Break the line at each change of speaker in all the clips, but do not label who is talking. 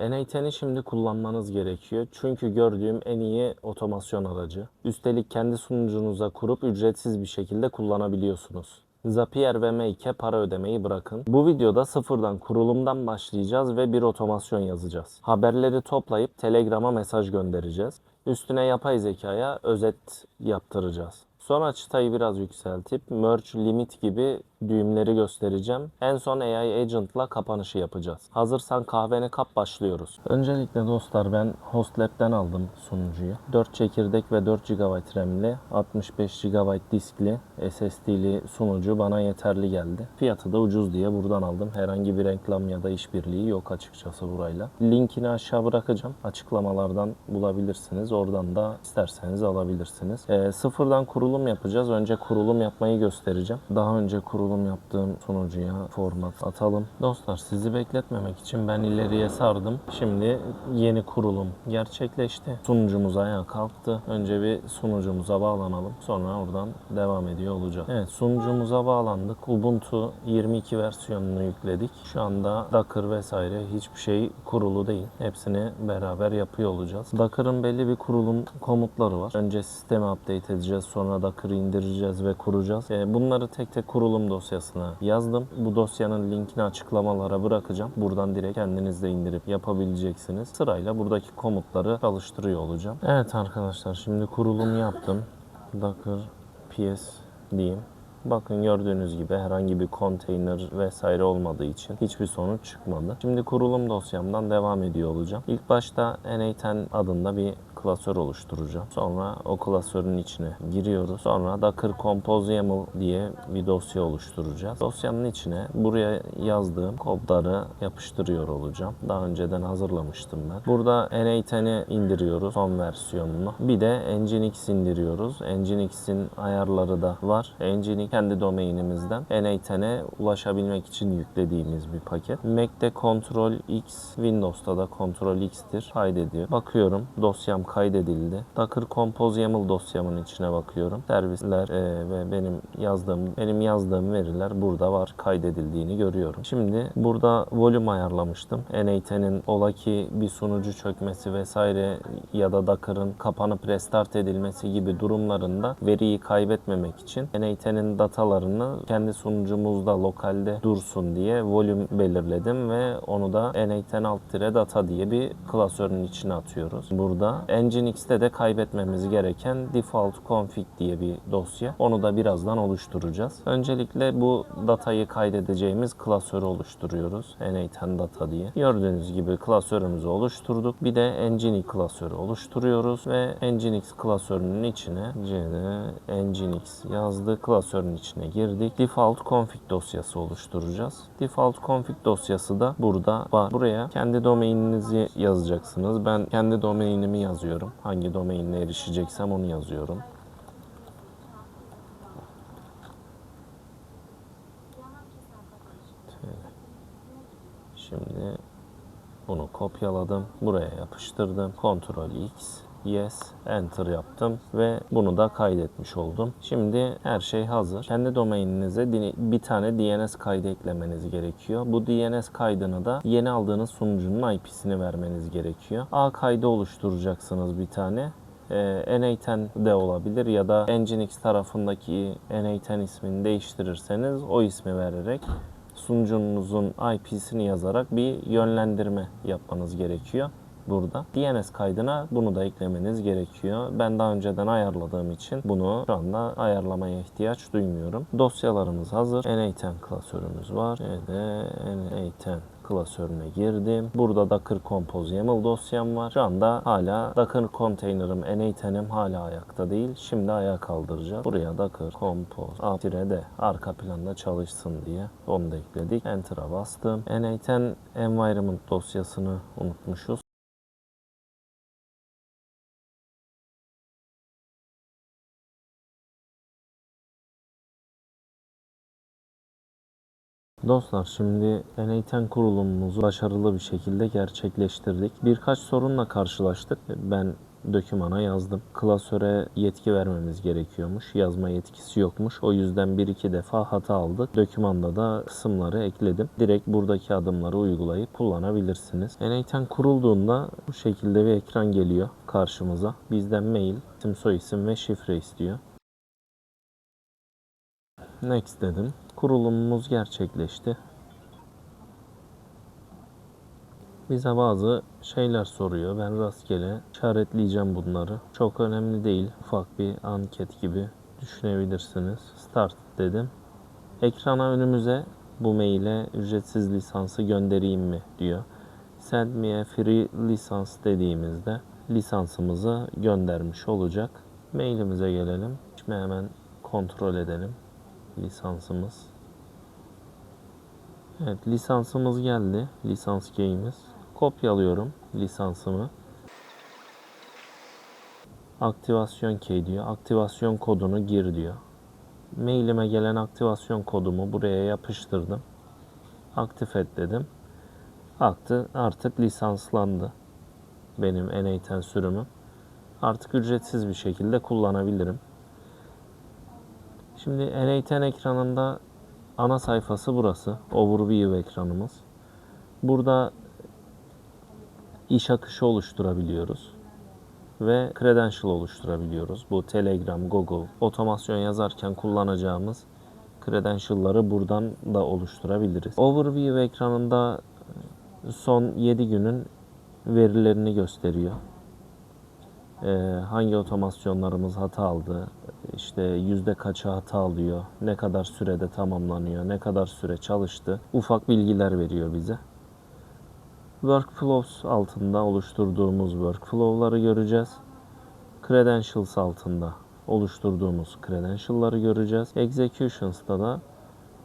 N8'i şimdi kullanmanız gerekiyor. Çünkü gördüğüm en iyi otomasyon aracı. Üstelik kendi sunucunuza kurup ücretsiz bir şekilde kullanabiliyorsunuz. Zapier ve Make'e para ödemeyi bırakın. Bu videoda sıfırdan kurulumdan başlayacağız ve bir otomasyon yazacağız. Haberleri toplayıp Telegram'a mesaj göndereceğiz. Üstüne yapay zekaya özet yaptıracağız. Sonra çıtayı biraz yükseltip merge limit gibi düğümleri göstereceğim. En son AI agent'la kapanışı yapacağız. Hazırsan kahveni kap başlıyoruz. Öncelikle dostlar ben HostLab'den aldım sunucuyu. 4 çekirdek ve 4 GB RAM'li 65 GB diskli SSD'li sunucu bana yeterli geldi. Fiyatı da ucuz diye buradan aldım. Herhangi bir reklam ya da işbirliği yok açıkçası burayla. Linkini aşağı bırakacağım. Açıklamalardan bulabilirsiniz. Oradan da isterseniz alabilirsiniz. Ee, sıfırdan kurulum yapacağız. Önce kurulum yapmayı göstereceğim. Daha önce kurulum yaptığım sunucuya format atalım. Dostlar sizi bekletmemek için ben ileriye sardım. Şimdi yeni kurulum gerçekleşti. Sunucumuz ayağa kalktı. Önce bir sunucumuza bağlanalım. Sonra oradan devam ediyor olacak. Evet sunucumuza bağlandık. Ubuntu 22 versiyonunu yükledik. Şu anda Docker vesaire hiçbir şey kurulu değil. Hepsini beraber yapıyor olacağız. Docker'ın belli bir kurulum komutları var. Önce sistemi update edeceğiz. Sonra Docker'ı indireceğiz ve kuracağız. Ee, Bunları tek tek kurulum dosyasına yazdım. Bu dosyanın linkini açıklamalara bırakacağım. Buradan direkt kendiniz de indirip yapabileceksiniz. Sırayla buradaki komutları çalıştırıyor olacağım. Evet arkadaşlar şimdi kurulum yaptım. Docker PS diyeyim. Bakın gördüğünüz gibi herhangi bir konteyner vesaire olmadığı için hiçbir sonuç çıkmadı. Şimdi kurulum dosyamdan devam ediyor olacağım. İlk başta N8 adında bir klasör oluşturacağım. Sonra o klasörün içine giriyoruz. Sonra Docker Compose YAML diye bir dosya oluşturacağız. Dosyanın içine buraya yazdığım kodları yapıştırıyor olacağım. Daha önceden hazırlamıştım ben. Burada N8'i indiriyoruz son versiyonunu. Bir de Nginx indiriyoruz. Nginx'in ayarları da var. Nginx kendi domainimizden N8'e ulaşabilmek için yüklediğimiz bir paket. Mac'te Ctrl X, Windows'ta da Ctrl X'tir. Kaydediyor. Bakıyorum dosyam kaydedildi. Docker Compose YAML dosyamın içine bakıyorum. Servisler e, ve benim yazdığım benim yazdığım veriler burada var kaydedildiğini görüyorum. Şimdi burada volüm ayarlamıştım. N8'in ola ki bir sunucu çökmesi vesaire ya da Docker'ın kapanıp restart edilmesi gibi durumlarında veriyi kaybetmemek için N8'in datalarını kendi sunucumuzda lokalde dursun diye volüm belirledim ve onu da N8 alt data diye bir klasörün içine atıyoruz. Burada Nginx'te de kaybetmemiz gereken default config diye bir dosya. Onu da birazdan oluşturacağız. Öncelikle bu datayı kaydedeceğimiz klasörü oluşturuyoruz. N8 data diye. Gördüğünüz gibi klasörümüzü oluşturduk. Bir de Nginx klasörü oluşturuyoruz ve Nginx klasörünün içine cd Nginx yazdı. Klasörün içine girdik. Default config dosyası oluşturacağız. Default config dosyası da burada var. Buraya kendi domaininizi yazacaksınız. Ben kendi domainimi yazıyorum. Hangi domainine erişeceksem onu yazıyorum. Şimdi bunu kopyaladım. Buraya yapıştırdım. Ctrl X Yes, Enter yaptım ve bunu da kaydetmiş oldum. Şimdi her şey hazır. Kendi domaininize bir tane DNS kaydı eklemeniz gerekiyor. Bu DNS kaydını da yeni aldığınız sunucunun IP'sini vermeniz gerekiyor. A kaydı oluşturacaksınız bir tane. Ee, N8 de olabilir ya da Nginx tarafındaki N8 ismini değiştirirseniz o ismi vererek sunucunuzun IP'sini yazarak bir yönlendirme yapmanız gerekiyor burada. DNS kaydına bunu da eklemeniz gerekiyor. Ben daha önceden ayarladığım için bunu şu anda ayarlamaya ihtiyaç duymuyorum. Dosyalarımız hazır. N8 klasörümüz var. Evet, N8 klasörüne girdim. Burada Docker Compose YAML dosyam var. Şu anda hala Docker konteynerim N8'im hala ayakta değil. Şimdi ayağa kaldıracağız. Buraya Docker Compose A-D arka planda çalışsın diye onu da ekledik. Enter'a bastım. N8 environment dosyasını unutmuşuz. Dostlar şimdi N8 kurulumumuzu başarılı bir şekilde gerçekleştirdik. Birkaç sorunla karşılaştık. Ben dökümana yazdım. Klasöre yetki vermemiz gerekiyormuş. Yazma yetkisi yokmuş. O yüzden bir iki defa hata aldık. Dökümanda da kısımları ekledim. Direkt buradaki adımları uygulayıp kullanabilirsiniz. N8 kurulduğunda bu şekilde bir ekran geliyor karşımıza. Bizden mail, isim, soyisim ve şifre istiyor. Next dedim. Kurulumumuz gerçekleşti. Bize bazı şeyler soruyor. Ben rastgele işaretleyeceğim bunları. Çok önemli değil. Ufak bir anket gibi düşünebilirsiniz. Start dedim. Ekrana önümüze bu maile ücretsiz lisansı göndereyim mi diyor. Send me a free lisans dediğimizde lisansımızı göndermiş olacak. Mailimize gelelim. Şimdi hemen kontrol edelim lisansımız. Evet lisansımız geldi. Lisans keyimiz. Kopyalıyorum lisansımı. Aktivasyon key diyor. Aktivasyon kodunu gir diyor. Mailime gelen aktivasyon kodumu buraya yapıştırdım. Aktif et dedim. Aktı, artık lisanslandı. Benim N8 sürümüm. Artık ücretsiz bir şekilde kullanabilirim. Şimdi N8 ekranında ana sayfası burası. Overview ekranımız. Burada iş akışı oluşturabiliyoruz ve credential oluşturabiliyoruz. Bu Telegram, Google, otomasyon yazarken kullanacağımız credential'ları buradan da oluşturabiliriz. Overview ekranında son 7 günün verilerini gösteriyor. Ee, hangi otomasyonlarımız hata aldı, işte yüzde kaçı hata alıyor, ne kadar sürede tamamlanıyor, ne kadar süre çalıştı, ufak bilgiler veriyor bize. Workflows altında oluşturduğumuz workflow'ları göreceğiz. Credentials altında oluşturduğumuz credential'ları göreceğiz. Executions'ta da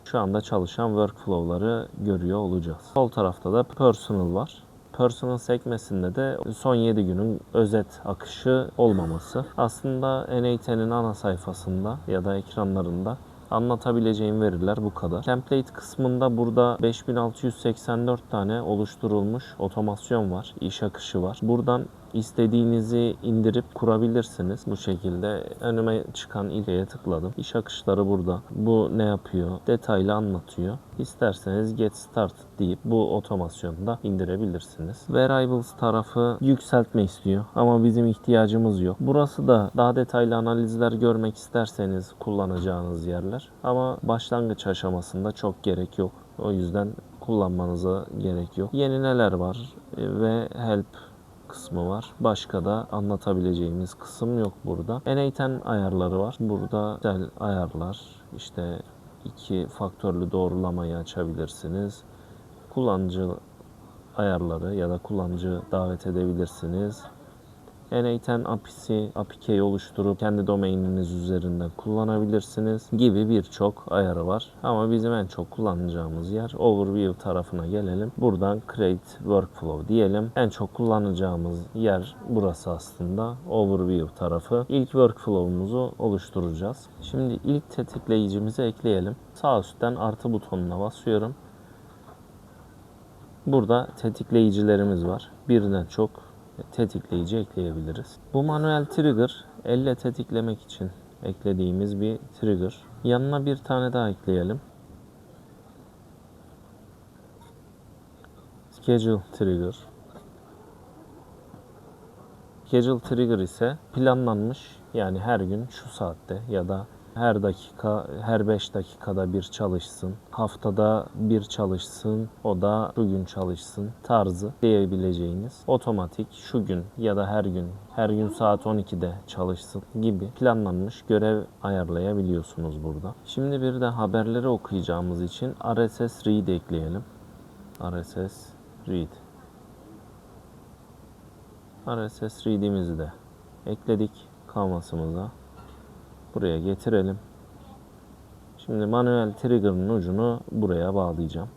şu anda çalışan workflow'ları görüyor olacağız. Sol tarafta da personal var. Personal sekmesinde de son 7 günün özet akışı olmaması. Aslında N8'in ana sayfasında ya da ekranlarında anlatabileceğim veriler bu kadar. Template kısmında burada 5684 tane oluşturulmuş otomasyon var, iş akışı var. Buradan istediğinizi indirip kurabilirsiniz. Bu şekilde önüme çıkan ilk şeye tıkladım. İş akışları burada. Bu ne yapıyor? Detaylı anlatıyor. İsterseniz get started deyip bu otomasyonu da indirebilirsiniz. Variables tarafı yükseltme istiyor ama bizim ihtiyacımız yok. Burası da daha detaylı analizler görmek isterseniz kullanacağınız yerler. Ama başlangıç aşamasında çok gerek yok. O yüzden kullanmanıza gerek yok. Yeni neler var E, ve help kısmı var. Başka da anlatabileceğimiz kısım yok burada. N8 ayarları var. Burada güzel ayarlar. İşte iki faktörlü doğrulamayı açabilirsiniz. Kullanıcı ayarları ya da kullanıcı davet edebilirsiniz. N8 API'si, API oluşturup kendi domaininiz üzerinden kullanabilirsiniz gibi birçok ayarı var. Ama bizim en çok kullanacağımız yer Overview tarafına gelelim. Buradan Create Workflow diyelim. En çok kullanacağımız yer burası aslında. Overview tarafı. İlk workflow'umuzu oluşturacağız. Şimdi ilk tetikleyicimizi ekleyelim. Sağ üstten artı butonuna basıyorum. Burada tetikleyicilerimiz var. Birden çok tetikleyici ekleyebiliriz. Bu manuel trigger elle tetiklemek için eklediğimiz bir trigger. Yanına bir tane daha ekleyelim. Schedule trigger. Schedule trigger ise planlanmış yani her gün şu saatte ya da her dakika, her 5 dakikada bir çalışsın. Haftada bir çalışsın, o da şu gün çalışsın tarzı diyebileceğiniz otomatik şu gün ya da her gün, her gün saat 12'de çalışsın gibi planlanmış görev ayarlayabiliyorsunuz burada. Şimdi bir de haberleri okuyacağımız için RSS read ekleyelim. RSS read. RSS read'imizi de ekledik kanvasımıza. Buraya getirelim. Şimdi manuel trigger'ın ucunu buraya bağlayacağım.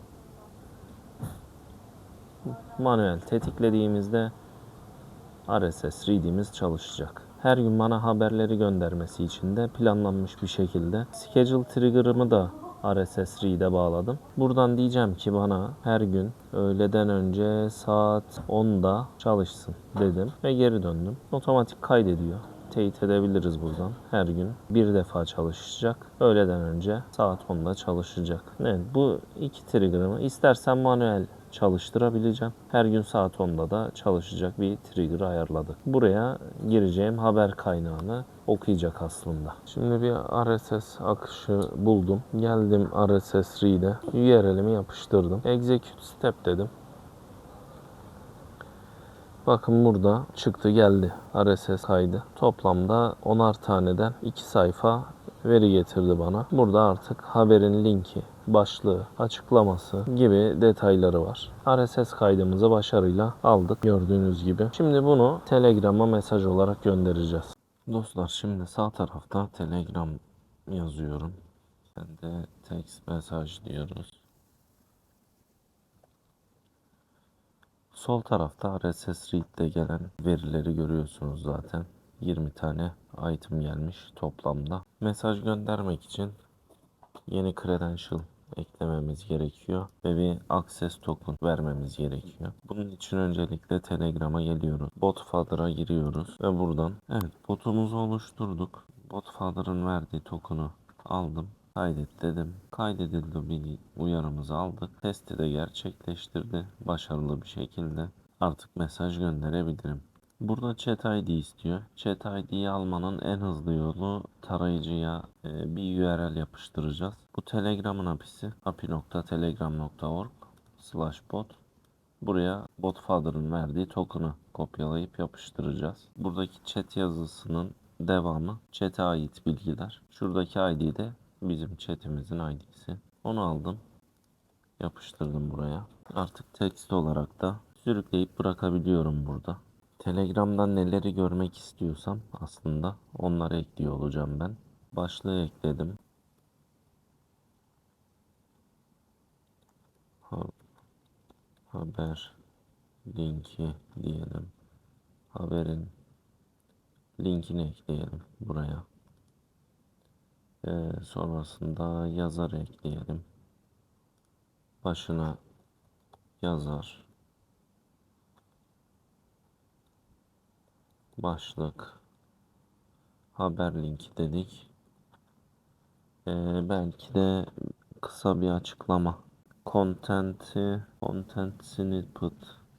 Manuel tetiklediğimizde RSS read'imiz çalışacak. Her gün bana haberleri göndermesi için de planlanmış bir şekilde schedule trigger'ımı da RSS read'e bağladım. Buradan diyeceğim ki bana her gün öğleden önce saat 10'da çalışsın dedim ve geri döndüm. Otomatik kaydediyor. Teyit edebiliriz buradan. Her gün bir defa çalışacak. Öğleden önce saat 10'da çalışacak. Evet bu iki trigger'ımı istersen manuel çalıştırabileceğim. Her gün saat 10'da da çalışacak bir trigger ayarladık. Buraya gireceğim haber kaynağını okuyacak aslında. Şimdi bir RSS akışı buldum. Geldim RSS read'e. URL'imi yapıştırdım. Execute step dedim. Bakın burada çıktı geldi RSS kaydı. Toplamda 10'ar taneden 2 sayfa veri getirdi bana. Burada artık haberin linki, başlığı, açıklaması gibi detayları var. RSS kaydımızı başarıyla aldık gördüğünüz gibi. Şimdi bunu Telegram'a mesaj olarak göndereceğiz. Dostlar şimdi sağ tarafta Telegram yazıyorum. Ben de text mesaj diyoruz. Sol tarafta RSS Read'de gelen verileri görüyorsunuz zaten. 20 tane item gelmiş toplamda. Mesaj göndermek için yeni credential eklememiz gerekiyor ve bir access token vermemiz gerekiyor. Bunun için öncelikle Telegram'a geliyoruz. Botfather'a giriyoruz ve buradan evet botumuzu oluşturduk. Botfather'ın verdiği token'u aldım. Kaydet dedim. Kaydedildi bir uyarımızı aldık. Testi de gerçekleştirdi. Başarılı bir şekilde. Artık mesaj gönderebilirim. Burada chat ID istiyor. Chat ID'yi almanın en hızlı yolu tarayıcıya e, bir URL yapıştıracağız. Bu Telegram'ın API'si api.telegram.org slash bot. Buraya Botfather'ın verdiği token'ı kopyalayıp yapıştıracağız. Buradaki chat yazısının devamı chat'e ait bilgiler. Şuradaki ID de bizim chat'imizin ID'si. Onu aldım. Yapıştırdım buraya. Artık text olarak da sürükleyip bırakabiliyorum burada. Telegram'dan neleri görmek istiyorsam aslında onları ekliyor olacağım ben. Başlığı ekledim. Ha- haber linki diyelim. Haberin linkini ekleyelim buraya. Ee, sonrasında yazar ekleyelim. Başına yazar. Başlık. Haber linki dedik. Ee, belki de kısa bir açıklama. Content'i, content snippet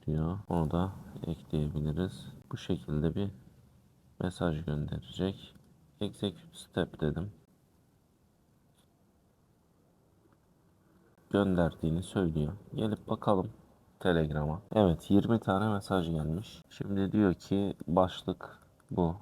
diyor. Onu da ekleyebiliriz. Bu şekilde bir mesaj gönderecek. Execute step dedim. Gönderdiğini söylüyor. Gelip bakalım Telegram'a. Evet 20 tane mesaj gelmiş. Şimdi diyor ki başlık bu.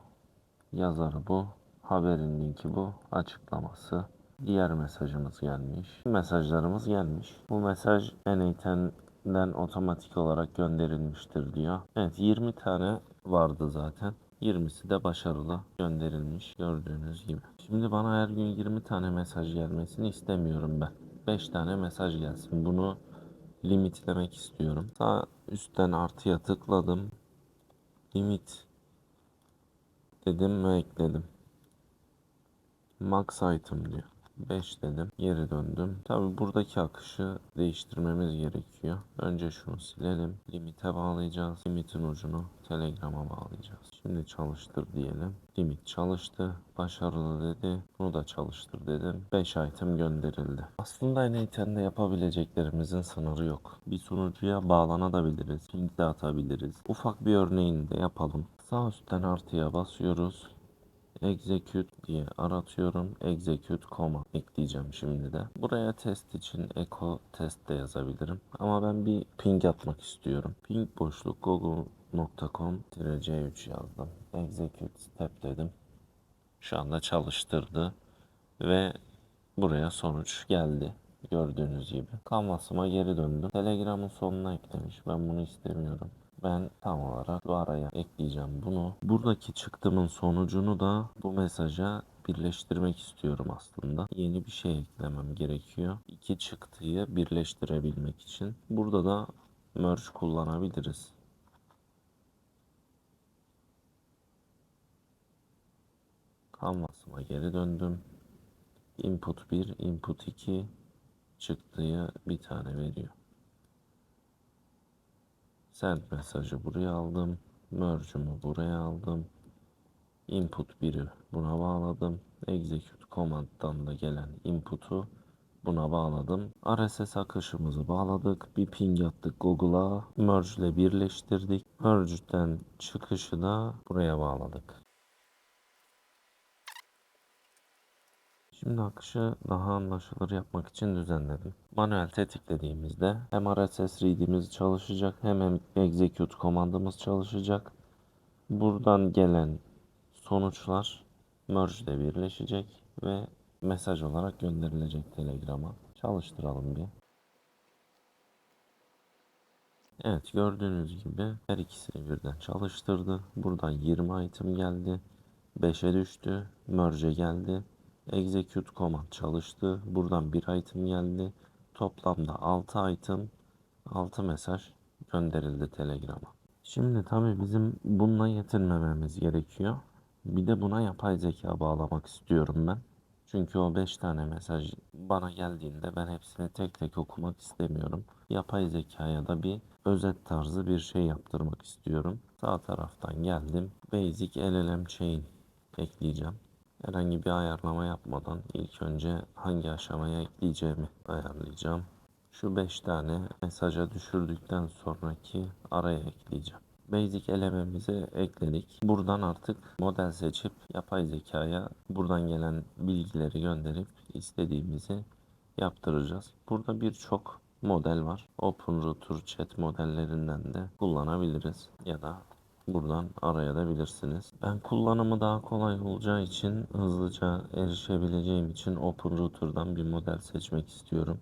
Yazarı bu. Haberin linki bu. Açıklaması. Diğer mesajımız gelmiş. Mesajlarımız gelmiş. Bu mesaj N8'den otomatik olarak gönderilmiştir diyor. Evet 20 tane vardı zaten. 20'si de başarılı gönderilmiş gördüğünüz gibi. Şimdi bana her gün 20 tane mesaj gelmesini istemiyorum ben. 5 tane mesaj gelsin. Bunu limitlemek istiyorum. Sağ üstten artıya tıkladım. Limit dedim ve ekledim. Max item diyor. 5 dedim. Geri döndüm. Tabi buradaki akışı değiştirmemiz gerekiyor. Önce şunu silelim. Limite bağlayacağız. Limitin ucunu Telegram'a bağlayacağız. Şimdi çalıştır diyelim. Limit çalıştı. Başarılı dedi. Bunu da çalıştır dedim. 5 item gönderildi. Aslında N8'de yapabileceklerimizin sınırı yok. Bir sunucuya bağlanabiliriz. Ping de atabiliriz. Ufak bir örneğini de yapalım. Sağ üstten artıya basıyoruz execute diye aratıyorum. Execute comma ekleyeceğim şimdi de. Buraya test için echo test de yazabilirim. Ama ben bir ping atmak istiyorum. Ping boşluk google.com c3 yazdım. Execute step dedim. Şu anda çalıştırdı. Ve buraya sonuç geldi. Gördüğünüz gibi. Canvas'ıma geri döndüm. Telegram'ın sonuna eklemiş. Ben bunu istemiyorum. Ben tam olarak bu araya ekleyeceğim bunu. Buradaki çıktımın sonucunu da bu mesaja birleştirmek istiyorum aslında. Yeni bir şey eklemem gerekiyor. İki çıktıyı birleştirebilmek için. Burada da merge kullanabiliriz. Canvas'ıma geri döndüm. input 1, input 2 çıktıya bir tane veriyor. Send mesajı buraya aldım. Merge'ümü buraya aldım. Input 1'i buna bağladım. Execute command'dan da gelen input'u buna bağladım. RSS akışımızı bağladık. Bir ping attık Google'a. Merge ile birleştirdik. Merge'den çıkışı da buraya bağladık. Şimdi akışı daha anlaşılır yapmak için düzenledim. Manuel tetiklediğimizde hem RSS read'imiz çalışacak hem execute komandımız çalışacak. Buradan gelen sonuçlar merge ile birleşecek ve mesaj olarak gönderilecek Telegram'a. Çalıştıralım bir. Evet gördüğünüz gibi her ikisini birden çalıştırdı. Buradan 20 item geldi. 5'e düştü. Merge geldi. Execute command çalıştı. Buradan bir item geldi. Toplamda 6 item, 6 mesaj gönderildi Telegram'a. Şimdi tabii bizim bununla yetinmememiz gerekiyor. Bir de buna yapay zeka bağlamak istiyorum ben. Çünkü o 5 tane mesaj bana geldiğinde ben hepsini tek tek okumak istemiyorum. Yapay zekaya da bir özet tarzı bir şey yaptırmak istiyorum. Sağ taraftan geldim. Basic LLM chain ekleyeceğim. Herhangi bir ayarlama yapmadan ilk önce hangi aşamaya ekleyeceğimi ayarlayacağım. Şu 5 tane mesaja düşürdükten sonraki araya ekleyeceğim. Basic elememizi ekledik. Buradan artık model seçip yapay zekaya buradan gelen bilgileri gönderip istediğimizi yaptıracağız. Burada birçok model var. OpenRouter chat modellerinden de kullanabiliriz. Ya da buradan arayabilirsiniz. Ben kullanımı daha kolay olacağı için hızlıca erişebileceğim için OpenRouter'dan bir model seçmek istiyorum.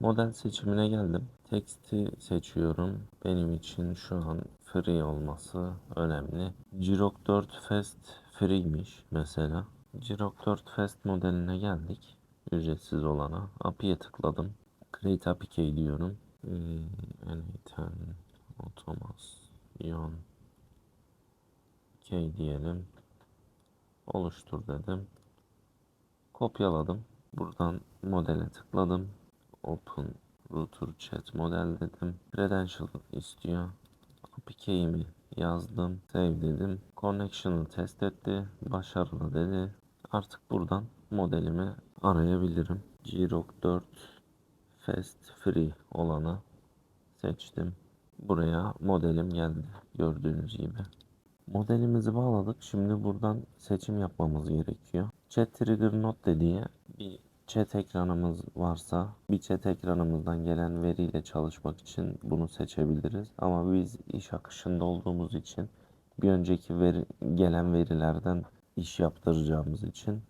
Model seçimine geldim. Text'i seçiyorum. Benim için şu an free olması önemli. Jirok 4 Fast free'miş mesela. Jirok 4 Fast modeline geldik. Ücretsiz olana. API'ye tıkladım. Create API diyorum. Hmm, Anyten Automation Key diyelim. Oluştur dedim. Kopyaladım. Buradan modele tıkladım. Open Router Chat model dedim. Credential istiyor. API key'imi yazdım. Save dedim. Connection'ı test etti. Başarılı dedi. Artık buradan modelimi arayabilirim. G-Rock 4 Fast Free olanı seçtim. Buraya modelim geldi. Gördüğünüz gibi. Modelimizi bağladık. Şimdi buradan seçim yapmamız gerekiyor. Chat Trigger Note dediği bir chat ekranımız varsa bir chat ekranımızdan gelen veriyle çalışmak için bunu seçebiliriz. Ama biz iş akışında olduğumuz için bir önceki veri, gelen verilerden iş yaptıracağımız için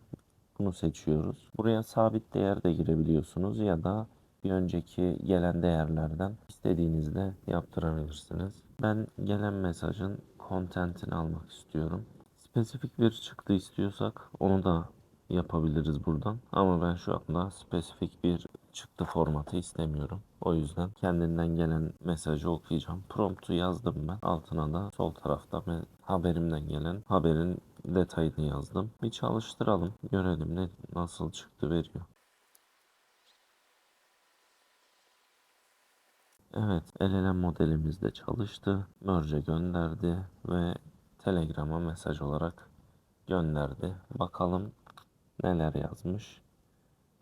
bunu seçiyoruz. Buraya sabit değer de girebiliyorsunuz ya da bir önceki gelen değerlerden istediğinizde yaptırabilirsiniz. Ben gelen mesajın content'ini almak istiyorum. Spesifik bir çıktı istiyorsak onu da yapabiliriz buradan. Ama ben şu anda spesifik bir çıktı formatı istemiyorum. O yüzden kendinden gelen mesajı okuyacağım. Prompt'u yazdım ben. Altına da sol tarafta haberimden gelen haberin detayını yazdım. Bir çalıştıralım. Görelim ne nasıl çıktı veriyor. Evet, LLM modelimiz de çalıştı. Merge gönderdi ve Telegram'a mesaj olarak gönderdi. Bakalım neler yazmış.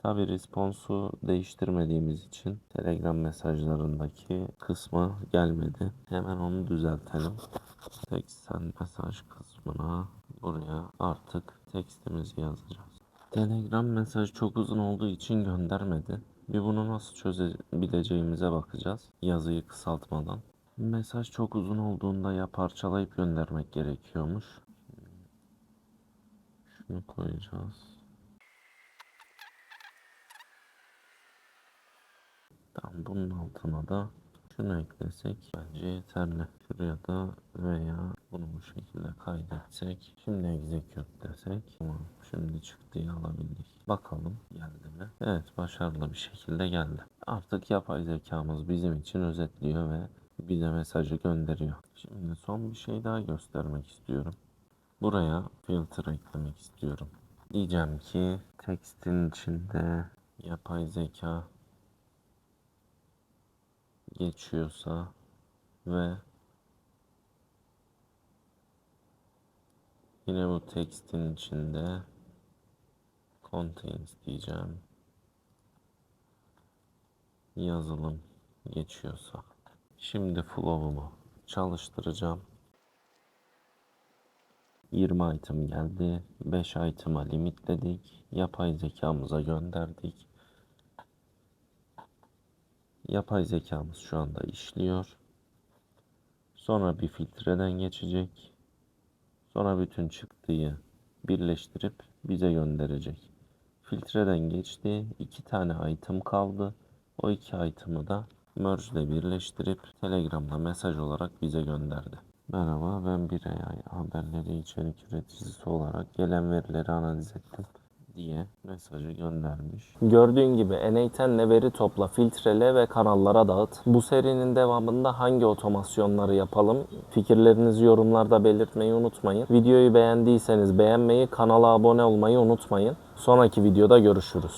Tabi responsu değiştirmediğimiz için Telegram mesajlarındaki kısmı gelmedi. Hemen onu düzeltelim. Text send mesaj kısmına buraya artık tekstimizi yazacağız. Telegram mesaj çok uzun olduğu için göndermedi. Bir bunu nasıl çözebileceğimize bakacağız. Yazıyı kısaltmadan. Mesaj çok uzun olduğunda ya parçalayıp göndermek gerekiyormuş. Şunu koyacağız. Tamam bunun altına da şunu eklesek bence yeterli. Şuraya da veya bunu bu şekilde kaydetsek. Şimdi execute desek. Tamam şimdi çıktıyı alabildik. Bakalım geldi mi? Evet başarılı bir şekilde geldi. Artık yapay zekamız bizim için özetliyor ve bize mesajı gönderiyor. Şimdi son bir şey daha göstermek istiyorum. Buraya filtre eklemek istiyorum. Diyeceğim ki tekstin içinde yapay zeka geçiyorsa ve yine bu tekstin içinde contains diyeceğim. Yazılım geçiyorsa. Şimdi flow'umu çalıştıracağım. 20 item geldi. 5 item'a limitledik. Yapay zekamıza gönderdik. Yapay zekamız şu anda işliyor. Sonra bir filtreden geçecek. Sonra bütün çıktıyı birleştirip bize gönderecek. Filtreden geçti. iki tane item kaldı. O iki item'ı da merge ile birleştirip Telegram'da mesaj olarak bize gönderdi. Merhaba ben bir AI haberleri içerik üreticisi olarak gelen verileri analiz ettim diye mesajı göndermiş. Gördüğün gibi N8'le veri topla, filtrele ve kanallara dağıt. Bu serinin devamında hangi otomasyonları yapalım? Fikirlerinizi yorumlarda belirtmeyi unutmayın. Videoyu beğendiyseniz beğenmeyi, kanala abone olmayı unutmayın. Sonraki videoda görüşürüz.